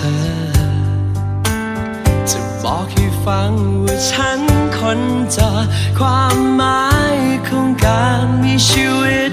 ธอ จะบอกให้ฟังว่าฉันคนจะความหมายของการมีชีวิต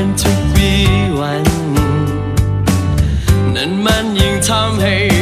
ันทุกวีวัน นั้นมันยิ่งทำให้